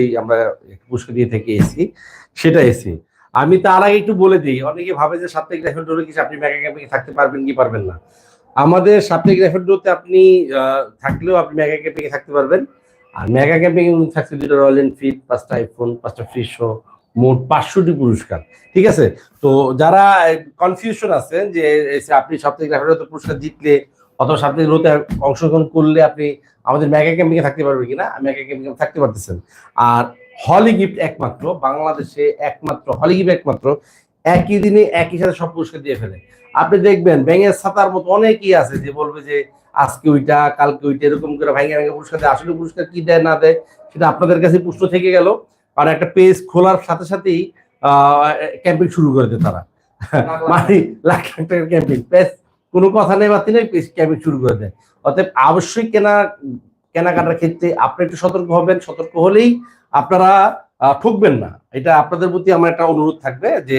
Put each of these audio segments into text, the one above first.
এই আমরা পুরস্কার দিয়ে থেকে এসি, সেটা এসি আমি তার আগে একটু বলে দিই, অনেকে ভাবে যে সাপ্তাহিক রাইফেল ডোরে কিছু আপনি মেগা ক্যাম্পে থাকতে পারবেন কি পারবেন না। আমাদের সাপ্তাহিক রাইফেল ডোতে আপনি থাকলেও আপনি মেগা ক্যাম্পে থাকতে পারবেন। আর মেগা ক্যাম্পে থাকছে দুটো রয়্যাল এনফিল্ড পাঁচটা আইফোন পাঁচটা ফ্রি শো মোট পাঁচশোটি পুরস্কার। ঠিক আছে? তো যারা কনফিউশন আছে যে আপনি সাপ্তাহিক রাইফেল পুরস্কার জিতলে অথবা সাপ্তাহিক রোতে অংশগ্রহণ করলে আপনি আমাদের মেগা ক্যাম্পিং থাকতে পারবেন কিনা? মেগা ক্যাম্পিং থাকতে পারতেছেন। আর হলি গিফট একমাত্র বাংলাদেশে একমাত্র হলি গিফট একমাত্র একই দিনে একই সাথে সব পুরস্কার দিয়ে ফেলে। আপনি দেখবেন ব্যাঙের ছাতার মতো অনেকেই আছে যে বলবে যে আজকে ওইটা কালকে ওইটা এরকম করে ভাঙে ভাঙে পুরস্কার দেয়। আসলে পুরস্কার কি দেয় না দেয় সেটা আপনাদের কাছে পুষ্ট থেকে গেল। কারণ একটা পেজ খোলার সাথে সাথেই ক্যাম্পিং শুরু করে দেয় তারা। মানে লাখ লাখ টাকার ক্যাম্পিং পেজ কোনো কথা নেই বাতি নেই পেজ ক্যাম্পিং শুরু করে দেয়। অতএব অবশ্যই কেনা, কেনাকাটার ক্ষেত্রে আপনি একটু সতর্ক হবেন। সতর্ক হলেই আপনারা ঠুকবেন না। এটা আপনাদের প্রতি আমার একটা অনুরোধ থাকবে যে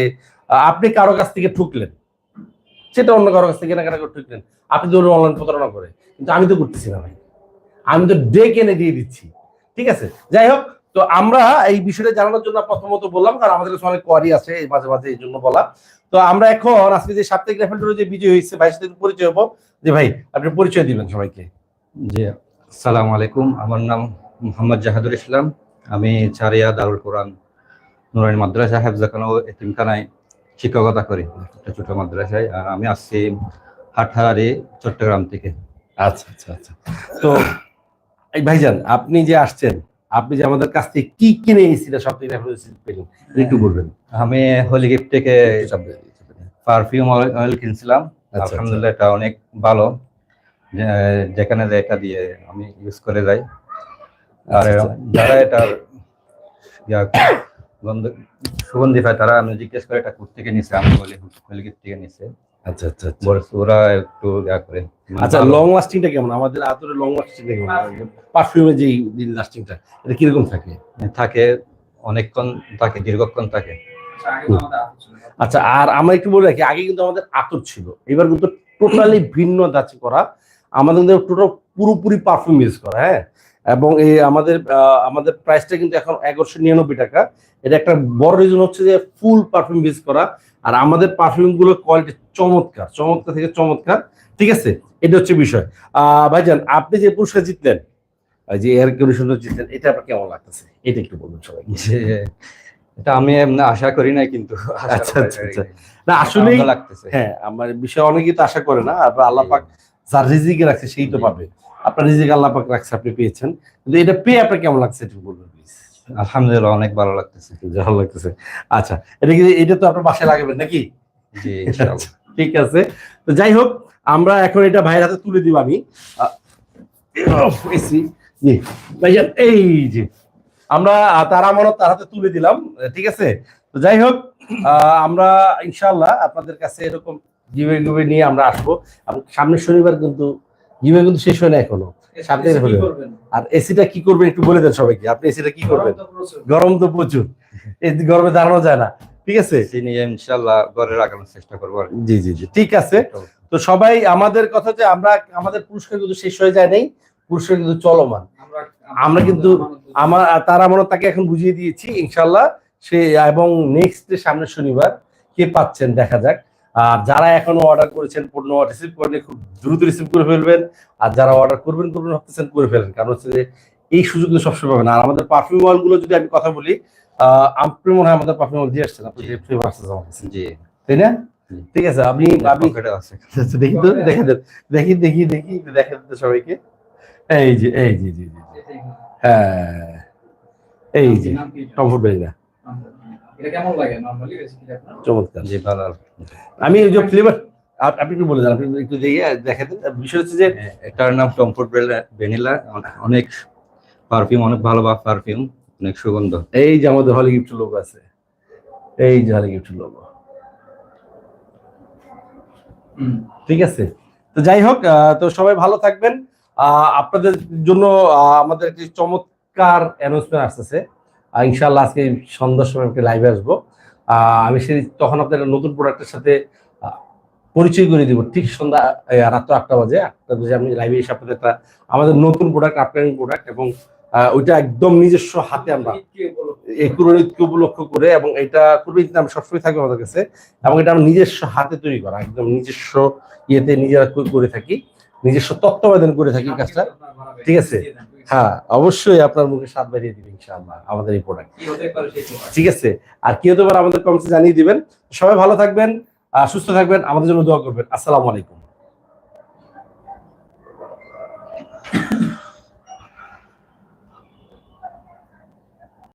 আপনি কারও কাছ থেকে ঠুকলেন, সেটা অন্য কারও কাছ থেকে কেনাকাটা করে ঠুকলেন, আপনি ধরুন অনলাইন প্রতারণা করে। কিন্তু আমি তো করতেছি না ভাই। আমি তো ডে কেনে দিয়ে দিচ্ছি। ঠিক আছে? যাই হোক তো আমরা এই বিষয়টা জানানোর জন্য প্রথমত বললাম কারণ আমাদের কাছে অনেক কোয়ারি আছে মাঝে মাঝে এই জন্য বলা। তো আমরা এখন আজকে যে সাপ্তাহিক রেফেল যে বিজয় হয়েছে ভাই সাথে পরিচয় হব। যে ভাই আপনি পরিচয় দিবেন সবাইকে। জি আসসালামু আলাইকুম। আমার নাম মোহাম্মদ জাহাদুর ইসলাম। আমি চারিয়া দারুল কোরআন নুরানি মাদ্রাসা হেফজাখানা ও এতিমখানায় শিক্ষকতা করি একটা ছোট মাদ্রাসায়। আর আমি আসছি হাটহারি চট্টগ্রাম থেকে। আচ্ছা আচ্ছা আচ্ছা। তো এই ভাইজান আপনি যে আসছেন আপনি যে আমাদের কাছ থেকে কি কিনে এসেছিলেন সব থেকে পেলেন। একটু বলবেন। আমি হোলি গিফট থেকে পারফিউম অয়েল কিনছিলাম। আচ্ছা। আলহামদুলিল্লাহ এটা অনেক ভালো। যেখানে যায় এটা দিয়ে আমি ইউজ করে যাই। আর আচ্ছা, যারা এটার গন্ধ সুগন্ধি পায় তারা আমি জিজ্ঞেস করে এটা কোথা থেকে নিছে? আমি বলি হোলি গিফট থেকে নিছে। আচ্ছা আচ্ছা আচ্ছা। ওরা একটু ইয়া করে। মানে আচ্ছা। লং লাস্টিংটা কেমন? আমাদের আতরে লং লাস্টিংটা কেমন? পারফিউমের যে লাস্টিংটা এটা কীরকম থাকে? থাকে অনেকক্ষণ থাকে দীর্ঘক্ষণ থাকে। আচ্ছা আর আমরা একটু বলে রাখি আগে কিন্তু আমাদের আতর ছিল। এবার কিন্তু টোটালি ভিন্ন দাচি করা। আমাদের টোটাল পুরোপুরি পারফিউম ইউজ করা হ্যাঁ? এবং এই আমাদের আমাদের প্রাইসটা কিন্তু এখন এগারোশো নিরানব্বই টাকা। এটা একটা বড় রিজন হচ্ছে যে ফুল পারফিউম ইউজ করা। আর আমাদের পারফিউমগুলো কোয়ালিটি চমৎকার চমৎকার থেকে চমৎকার। ঠিক আছে? এটা হচ্ছে বিষয়। আহ ভাইজান আপনি যে পুরস্কার জিতলেন যে এয়ার কন্ডিশনার জিতলেন এটা আপনার কেমন লাগতেছে? এটা একটু বলুন সবাই। এটা আমি আশা করি নাই কিন্তু আচ্ছা, আচ্ছা, আচ্ছা। না আসলেই ভালো লাগতেছে। হ্যাঁ আমার বিষয় অনেকেই তো আশা করে না আর আল্লাহ পাক যার রিজিকে রাখছে সেই তো পাবে। আপনার রিজিক আল্লাহ পাক রাখছে আপনি পেয়েছেন। কিন্তু এটা পেয়ে আপনার কেমন লাগছে একটু বলবেন প্লিজ আলহামদুলিল্লাহ অনেক ভালো লাগতেছে ভালো লাগতেছে। আচ্ছা এটা কি এটা তো আপনার বাসায় লাগাবেন নাকি? জি ঠিক আছে। তো যাই হোক আমরা এখন এটা ভাইয়ের হাতে তুলে দিব আমি। জি ভাইজান এই যে আমরা তার আমানত তার হাতে তুলে দিলাম ঠিক আছে? তো যাই হোক আহ, আমরা ইনশাল্লাহ আপনাদের কাছে এরকম জিবে নিয়ে আমরা আসব। সামনের শনিবার কিন্তু কিন্তু শেষ হয় না এখনও। সামনে আর এসিটা কি করবেন একটু বলে দেন সবাইকে। আপনি এসিটা কি করবেন? গরম তো প্রচুর। এই গরমে দাঁড়ানো যায় না। ঠিক আছে? নিয়ে ঘরে রাখানোর চেষ্টা করব জি জি জি। ঠিক আছে? তো সবাই আমাদের কথা যে আমরা আমাদের পুরস্কার কিন্তু শেষ হয়ে যায় নাই। পুরস্কার কিন্তু চলমান। আমরা কিন্তু আমার তার আমরা তাকে এখন বুঝিয়ে দিয়েছি ইনশাল্লাহ সে এবং নেক্সট সামনের শনিবার কে পাচ্ছেন দেখা যাক। আর যারা এখনও অর্ডার করেছেন পণ্য রিসিভ করেন খুব দ্রুত রিসিভ করে ফেলবেন। আর যারা অর্ডার করবেন করবেন ভাবতেছেন করে ফেলেন। কারণ হচ্ছে যে এই সুযোগ কিন্তু সবসময় পাবেন আর আমাদের পারফিউম অয়েলগুলো যদি আমি কথা বলি আহ, আপনি মনে হয় আমাদের পারফিউম অয়েল দিয়ে আসছেন। আপনি জি। তাই না? ঠিক আছে আপনি আপনি আচ্ছা, দেখি তো দেখে দেন দেখি দেখি দেখি দেখেন তো সবাইকে। এই যে এই যে জি জি হ্যাঁ এই যে কমফোর্ট বেরিনা এটা কেমন লাগে নরমালি রেসিপিটা আপনার? চমৎকার। জি ভালো আমি যে ফ্লেভার আপনি একটু বলে দেন আপনি একটু দেখে বিষয় হচ্ছে যে হ্যাঁ, এটার নাম কমফোর্ট ভ্যানিলা অনেক পারফিউম অনেক ভালো পারফিউম অনেক সুগন্ধ। এই যে আমাদের হলি গিফট লোগো আছে। এই যে হলি গিফট লোগো হুম। ঠিক আছে? তো যাই হোক আহ, তো সবাই ভালো থাকবেন। আহ, আপনাদের জন্য আহ, আমাদের একটি চমৎকার অ্যানাউন্সমেন্ট আসতেছে। আহ, ইনশাআল্লাহ আজকে সন্ধ্যার সময় একটা লাইভে আসব। আমি সেই তখন আপনাদের নতুন প্রোডাক্টের সাথে পরিচয় করে দিব। ঠিক সন্ধ্যা রাত্র আটটা বাজে। আটটা বাজে আমি লাইভে এসে আপনাদের একটা আমাদের নতুন প্রোডাক্ট আপকামিং প্রোডাক্ট এবং ওইটা একদম নিজস্ব হাতে আমরা এই উপলক্ষ করে এবং এটা কুরবানির নাম সবসময় থাকবে আমাদের কাছে এবং এটা আমরা নিজস্ব হাতে তৈরি করা একদম নিজস্ব ইয়েতে নিজেরা করে থাকি নিজস্ব তত্ত্বাবধান করে থাকি কাজটা। ঠিক আছে। হ্যাঁ অবশ্যই আপনার মুখে স্বাদ বাড়িয়ে দিবেন ইনশাআল্লাহ আমাদের এই প্রোডাক্ট। ঠিক আছে আর কি হতে পারে আমাদের কমেন্টে জানিয়ে দিবেন। সবাই ভালো থাকবেন সুস্থ থাকবেন আমাদের জন্য দোয়া করবেন। আসসালামু আলাইকুম।